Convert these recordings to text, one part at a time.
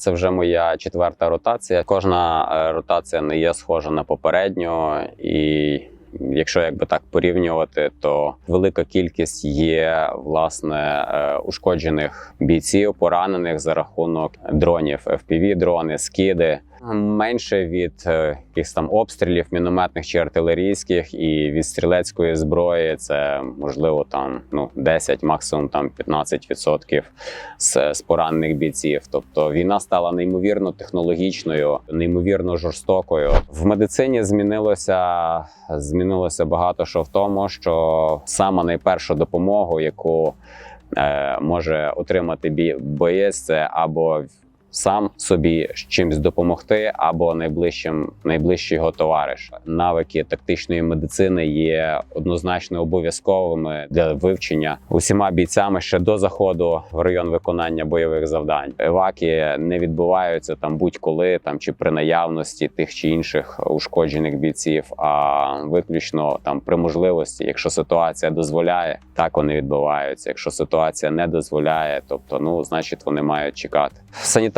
Це вже моя четверта ротація. Кожна е, ротація не є схожа на попередню, і якщо якби так порівнювати, то велика кількість є власне е, ушкоджених бійців, поранених за рахунок дронів, fpv дрони, скиди. Менше від е, якихось там обстрілів мінометних чи артилерійських, і від стрілецької зброї це можливо там ну 10, максимум там 15% з, з поранених бійців. Тобто війна стала неймовірно технологічною, неймовірно жорстокою. В медицині змінилося змінилося багато що в тому, що саме найпершу допомогу, яку е, може отримати боєць, це або сам собі з чимось допомогти, або найближчим найближчий його товариш. Навики тактичної медицини є однозначно обов'язковими для вивчення усіма бійцями ще до заходу в район виконання бойових завдань. Еваки не відбуваються там будь-коли, там чи при наявності тих чи інших ушкоджених бійців, а виключно там при можливості, якщо ситуація дозволяє, так вони відбуваються. Якщо ситуація не дозволяє, тобто ну значить вони мають чекати.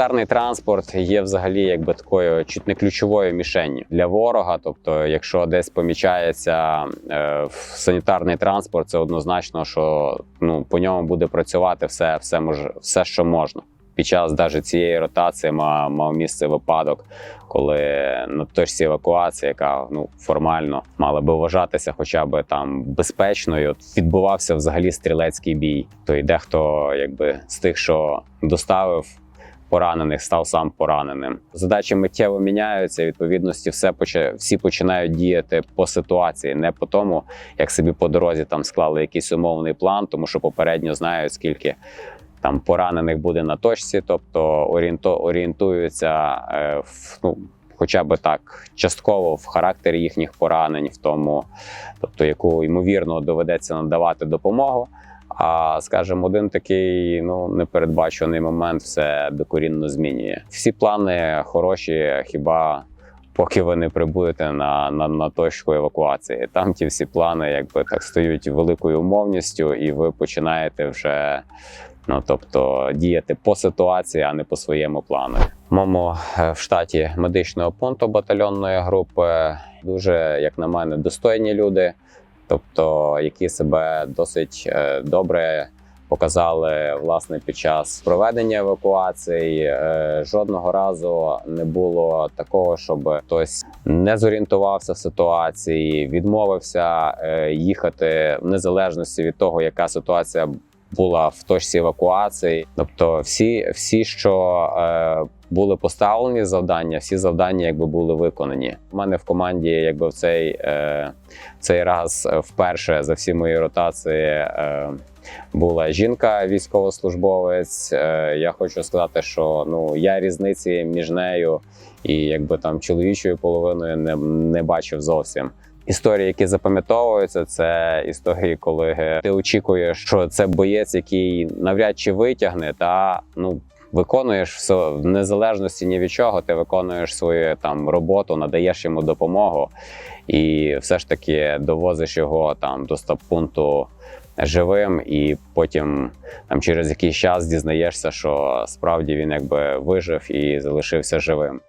Санітарний транспорт є взагалі якби такою чуть не ключовою мішенню для ворога. Тобто, якщо десь помічається е, санітарний транспорт, це однозначно, що ну по ньому буде працювати все, все може, все, що можна. Під час навіть цієї ротації мав, мав місце випадок, коли на точці евакуації, яка ну формально мала би вважатися, хоча б там безпечною, відбувався взагалі стрілецький бій. То й дехто, якби з тих, що доставив поранених, став сам пораненим. Задачі миттєво міняються. Відповідності, все всі починають діяти по ситуації, не по тому, як собі по дорозі там склали якийсь умовний план, тому що попередньо знають скільки. Там поранених буде на точці, тобто орієнтуються е, в, ну, хоча б так частково в характері їхніх поранень, в тому, тобто яку ймовірно доведеться надавати допомогу. А скажімо, один такий ну непередбачений момент все докорінно змінює. Всі плани хороші, хіба поки ви не прибудете на, на, на точку евакуації. Там ті всі плани, якби так стають великою умовністю, і ви починаєте вже. Ну, тобто діяти по ситуації, а не по своєму плану. В моєму е, в штаті медичного пункту батальйонної групи дуже, як на мене, достойні люди, тобто які себе досить е, добре показали власне під час проведення евакуації. Е, Жодного разу не було такого, щоб хтось не зорієнтувався в ситуації, відмовився е, їхати в незалежності від того, яка ситуація була в точці евакуації. Тобто, всі, всі що були поставлені завдання, всі завдання якби були виконані. У мене в команді, якби в цей, е, цей раз е, вперше за всі мої ротації. Е, була жінка, військовослужбовець. Е, Я хочу сказати, що ну я різниці між нею і якби там чоловічою половиною не, не бачив зовсім. Історії, які запам'ятовуються, це історії, коли ти очікуєш, що це боєць, який навряд чи витягне, та ну виконуєш все в незалежності ні від чого. Ти виконуєш свою там роботу, надаєш йому допомогу, і все ж таки довозиш його там до стаб-пункту живим, і потім там через якийсь час дізнаєшся, що справді він якби вижив і залишився живим.